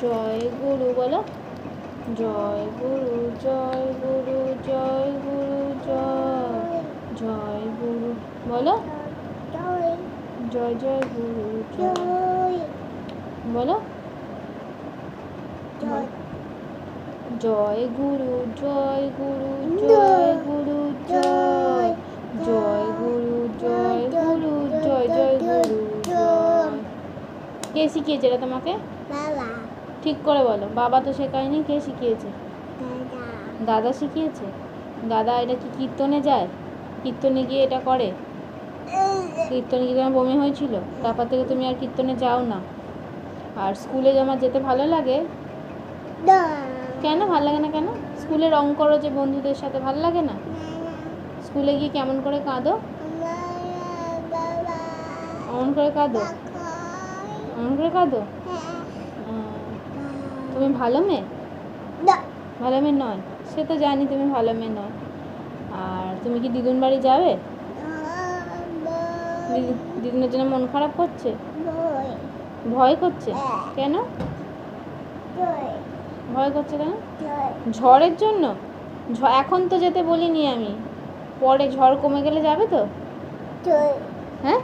জয় গুরু বলো জয় গুরু জয় গুরু জয় গুরু জয় জয় গুরু বলো জয় জয় গুরু জয় বলো জয় গুরু জয় গুরু জয় গুরু জয় জয় গুরু জয় গুরু জয় জয় গুরু জয় কে শিখিয়েছে এটা তোমাকে ঠিক করে বলো। বাবা তো শেখায়নি কে শিখিয়েছে? দাদা শিখিয়েছে? দাদা এটা কি কীর্তনে যায়? কীর্তনে গিয়ে এটা করে? কীর্তনে গিয়ে তোমার বমি হয়েছিল? তারপর থেকে তুমি আর কীর্তনে যাও না। আর স্কুলে আমার যেতে ভালো লাগে? কেন ভালো লাগে না কেন? স্কুলে রং করো যে বন্ধুদের সাথে ভালো লাগে না? স্কুলে গিয়ে কেমন করে কাঁদো? অমন করে কাঁদো? অমন করে কাঁদো? তুমি ভালো মেয়ে? ভালো মেয়ে নয়? সে তো জানি তুমি ভালো মেয়ে নয়। আর তুমি কি দিদুন বাড়ি যাবে? দিদি দিদুনের জন্য মন খারাপ করছে? ভয়। করছে? কেন? ভয়। করছে কেন? ঝড়ের জন্য? এখন তো যেতে বলিনি আমি। পরে ঝড় কমে গেলে যাবে তো? হ্যাঁ?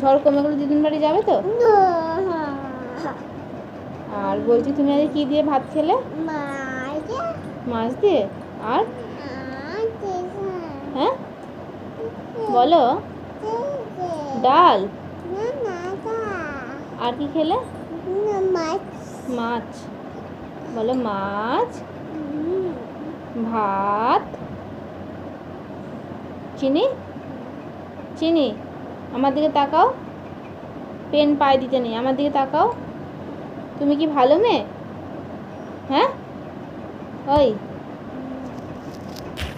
ঝড় কমে গেলে দিদুন বাড়ি যাবে তো? আর বলছি তুমি আজ কি দিয়ে ভাত খেলে? মাছ। দিয়ে? আর? হ্যাঁ? বলো। ডাল? আর কি খেলে? মাছ। বলো মাছ। ভাত। চিনি? চিনি। আমার দিকে তাকাও। পেন পায়ে দিতে নেই। আমার দিকে তাকাও। তুমি কি ভালো মেয়ে? হ্যাঁ? ওই।